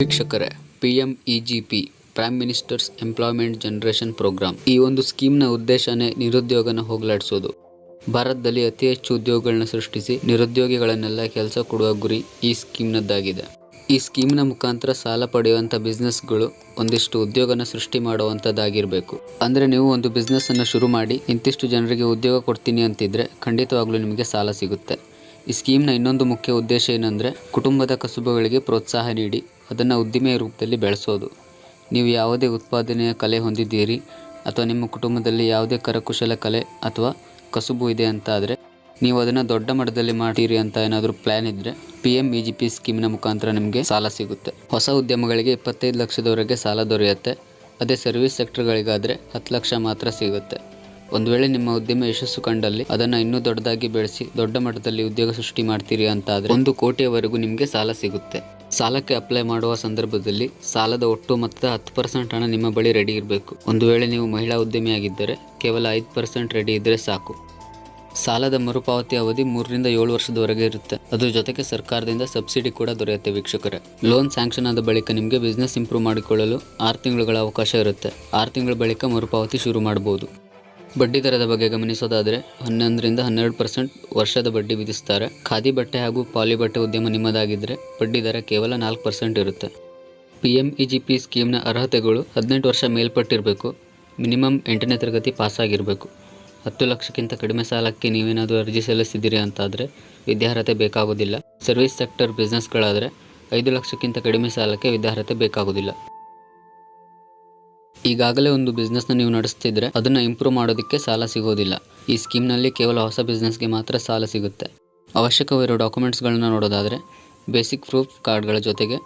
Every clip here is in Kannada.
ವೀಕ್ಷಕರೇ P M E G P prime minister's employment generation program ಈ ಒಂದು ಸ್ಕೀಮ್ನ ಉದ್ದೇಶನೇ ನಿರುದ್ಯೋಗನ ಹೋಗಲಾಡಿಸೋದು. ಭಾರತದಲ್ಲಿ ಅತಿ ಹೆಚ್ಚು ಉದ್ಯೋಗಗಳನ್ನ ಸೃಷ್ಟಿಸಿ ನಿರುದ್ಯೋಗಿಗಳನ್ನೆಲ್ಲ ಕೆಲಸ ಕೊಡುವ ಗುರಿ ಈ ಸ್ಕೀಮ್ನದ್ದಾಗಿದೆ. ಈ ಸ್ಕೀಮ್ನ ಮುಖಾಂತರ ಸಾಲ ಪಡೆಯುವಂಥ ಬಿಸ್ನೆಸ್ಗಳು ಒಂದಿಷ್ಟು ಉದ್ಯೋಗನ ಸೃಷ್ಟಿ ಮಾಡುವಂಥದ್ದಾಗಿರಬೇಕು. ಅಂದರೆ ನೀವು ಒಂದು ಬಿಸ್ನೆಸ್ಸನ್ನು ಶುರು ಮಾಡಿ, ಇಂತಿಷ್ಟು ಜನರಿಗೆ ಉದ್ಯೋಗ ಕೊಡ್ತೀನಿ ಅಂತಿದ್ರೆ ಖಂಡಿತವಾಗ್ಲೂ ನಿಮಗೆ ಸಾಲ ಸಿಗುತ್ತೆ. ಈ ಸ್ಕೀಮ್ನ ಇನ್ನೊಂದು ಮುಖ್ಯ ಉದ್ದೇಶ ಏನಂದರೆ ಕುಟುಂಬದ ಕಸುಬುಗಳಿಗೆ ಪ್ರೋತ್ಸಾಹ ನೀಡಿ ಅದನ್ನು ಉದ್ದಿಮೆಯ ರೂಪದಲ್ಲಿ ಬೆಳೆಸೋದು. ನೀವು ಯಾವುದೇ ಉತ್ಪಾದನೆಯ ಕಲೆ ಹೊಂದಿದ್ದೀರಿ ಅಥವಾ ನಿಮ್ಮ ಕುಟುಂಬದಲ್ಲಿ ಯಾವುದೇ ಕರಕುಶಲ ಕಲೆ ಅಥವಾ ಕಸುಬು ಇದೆ ಅಂತ ಆದರೆ ನೀವು ಅದನ್ನು ದೊಡ್ಡ ಮಟ್ಟದಲ್ಲಿ ಮಾಡ್ತೀರಿ ಅಂತ ಏನಾದರೂ ಪ್ಲ್ಯಾನ್ ಇದ್ದರೆ P M E G P ಸ್ಕೀಮ್ನ ಮುಖಾಂತರ ನಿಮಗೆ ಸಾಲ ಸಿಗುತ್ತೆ. ಹೊಸ ಉದ್ಯಮಗಳಿಗೆ ಇಪ್ಪತ್ತೈದು ಲಕ್ಷದವರೆಗೆ ಸಾಲ ದೊರೆಯುತ್ತೆ. ಅದೇ ಸರ್ವಿಸ್ ಸೆಕ್ಟರ್ಗಳಿಗಾದರೆ ಹತ್ತು ಲಕ್ಷ ಮಾತ್ರ ಸಿಗುತ್ತೆ. ಒಂದು ವೇಳೆ ನಿಮ್ಮ ಉದ್ಯಮ ಯಶಸ್ಸು ಕಂಡಲ್ಲಿ ಅದನ್ನ ಇನ್ನೂ ದೊಡ್ಡದಾಗಿ ಬೆಳೆಸಿ ದೊಡ್ಡ ಮಟ್ಟದಲ್ಲಿ ಉದ್ಯೋಗ ಸೃಷ್ಟಿ ಮಾಡ್ತೀರಿ ಅಂತ ಆದ್ರೆ ಒಂದು ಕೋಟಿಯವರೆಗೂ ನಿಮಗೆ ಸಾಲ ಸಿಗುತ್ತೆ. ಸಾಲಕ್ಕೆ ಅಪ್ಲೈ ಮಾಡುವ ಸಂದರ್ಭದಲ್ಲಿ ಸಾಲದ ಒಟ್ಟು ಮೊತ್ತದ ಹತ್ತು ಪರ್ಸೆಂಟ್ ಹಣ ನಿಮ್ಮ ಬಳಿ ರೆಡಿ ಇರಬೇಕು. ಒಂದು ವೇಳೆ ನೀವು ಮಹಿಳಾ ಉದ್ಯಮಿಯಾಗಿದ್ದರೆ ಕೇವಲ ಐದು ಪರ್ಸೆಂಟ್ ರೆಡಿ ಇದ್ದರೆ ಸಾಕು. ಸಾಲದ ಮರುಪಾವತಿ ಅವಧಿ ಮೂರರಿಂದ ಏಳು ವರ್ಷದವರೆಗೆ ಇರುತ್ತೆ. ಅದ್ರ ಜೊತೆಗೆ ಸರ್ಕಾರದಿಂದ ಸಬ್ಸಿಡಿ ಕೂಡ ದೊರೆಯುತ್ತೆ ವೀಕ್ಷಕರೇ. ಲೋನ್ ಸ್ಯಾಂಕ್ಷನ್ ಆದ ಬಳಿಕ ನಿಮಗೆ ಬಿಸ್ನೆಸ್ ಇಂಪ್ರೂವ್ ಮಾಡಿಕೊಳ್ಳಲು ಆರು ತಿಂಗಳುಗಳ ಅವಕಾಶ ಇರುತ್ತೆ. ಆರು ತಿಂಗಳ ಬಳಿಕ ಮರುಪಾವತಿ ಶುರು ಮಾಡಬಹುದು ಬಡ್ಡಿ ದರದ ಬಗ್ಗೆ ಗಮನಿಸೋದಾದರೆ ಹನ್ನೊಂದರಿಂದ ಹನ್ನೆರಡು ಪರ್ಸೆಂಟ್ ವರ್ಷದ ಬಡ್ಡಿ ವಿಧಿಸ್ತಾರೆ. ಖಾದಿ ಬಟ್ಟೆ ಹಾಗೂ ಪಾಲಿ ಬಟ್ಟೆ ಉದ್ಯಮ ನಿಮ್ಮದಾಗಿದ್ದರೆ ಬಡ್ಡಿ ದರ ಕೇವಲ ನಾಲ್ಕು ಪರ್ಸೆಂಟ್ ಇರುತ್ತೆ. P M E G P ಸ್ಕೀಮ್ನ ಅರ್ಹತೆಗಳು ಹದಿನೆಂಟು ವರ್ಷ ಮೇಲ್ಪಟ್ಟಿರಬೇಕು. ಮಿನಿಮಮ್ ಎಂಟನೇ ತರಗತಿ ಪಾಸಾಗಿರಬೇಕು. ಹತ್ತು ಲಕ್ಷಕ್ಕಿಂತ ಕಡಿಮೆ ಸಾಲಕ್ಕೆ ನೀವೇನಾದರೂ ಅರ್ಜಿ ಸಲ್ಲಿಸಿದ್ದೀರಿ ಅಂತಾದರೆ ವಿದ್ಯಾರ್ಹತೆ ಬೇಕಾಗೋದಿಲ್ಲ. ಸರ್ವಿಸ್ ಸೆಕ್ಟರ್ ಬಿಸ್ನೆಸ್ಗಳಾದರೆ ಐದು ಲಕ್ಷಕ್ಕಿಂತ ಕಡಿಮೆ ಸಾಲಕ್ಕೆ ವಿದ್ಯಾರ್ಹತೆ ಬೇಕಾಗೋದಿಲ್ಲ. ಈಗಾಗಲೇ ಒಂದು ಬಿಸ್ನೆಸ್ನ ನೀವು ನಡೆಸ್ತಿದ್ರೆ ಅದನ್ನು ಇಂಪ್ರೂವ್ ಮಾಡೋದಕ್ಕೆ ಸಾಲ ಸಿಗೋದಿಲ್ಲ. ಈ ಸ್ಕೀಮ್ನಲ್ಲಿ ಕೇವಲ ಹೊಸ ಬಿಸ್ನೆಸ್ಗೆ ಮಾತ್ರ ಸಾಲ ಸಿಗುತ್ತೆ. ಅವಶ್ಯಕವಿರೋ ಡಾಕ್ಯುಮೆಂಟ್ಸ್ಗಳನ್ನ ನೋಡೋದಾದರೆ ಬೇಸಿಕ್ ಪ್ರೂಫ್ ಕಾರ್ಡ್ಗಳ ಜೊತೆಗೆ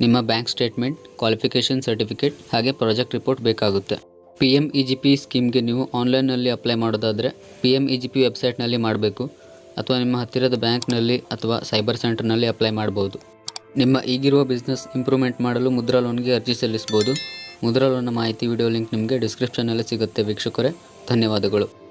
ನಿಮ್ಮ ಬ್ಯಾಂಕ್ ಸ್ಟೇಟ್ಮೆಂಟ್ ಕ್ವಾಲಿಫಿಕೇಷನ್ ಸರ್ಟಿಫಿಕೇಟ್ ಹಾಗೆ ಪ್ರಾಜೆಕ್ಟ್ ರಿಪೋರ್ಟ್ ಬೇಕಾಗುತ್ತೆ. P M E G P ಸ್ಕೀಮ್ಗೆ ನೀವು ಆನ್ಲೈನ್ನಲ್ಲಿ ಅಪ್ಲೈ ಮಾಡೋದಾದರೆ P M E G P ವೆಬ್ಸೈಟ್ನಲ್ಲಿ ಮಾಡಬೇಕು. ಅಥವಾ ನಿಮ್ಮ ಹತ್ತಿರದ ಬ್ಯಾಂಕ್ನಲ್ಲಿ ಅಥವಾ ಸೈಬರ್ ಸೆಂಟರ್ನಲ್ಲಿ ಅಪ್ಲೈ ಮಾಡ್ಬೋದು. ನಿಮ್ಮ ಈಗಿರುವ ಬಿಸ್ನೆಸ್ ಇಂಪ್ರೂವ್ಮೆಂಟ್ ಮಾಡಲು ಮುದ್ರಾ ಲೋನ್ಗೆ ಅರ್ಜಿ ಸಲ್ಲಿಸ್ಬೋದು. ಮುದ್ರಾ ಲೋನ್ನ ಮಾಹಿತಿ ವಿಡಿಯೋ ಲಿಂಕ್ ನಿಮಗೆ ಡಿಸ್ಕ್ರಿಪ್ಷನಲ್ಲಿ ಸಿಗುತ್ತೆ ವೀಕ್ಷಕರೇ. ಧನ್ಯವಾದಗಳು.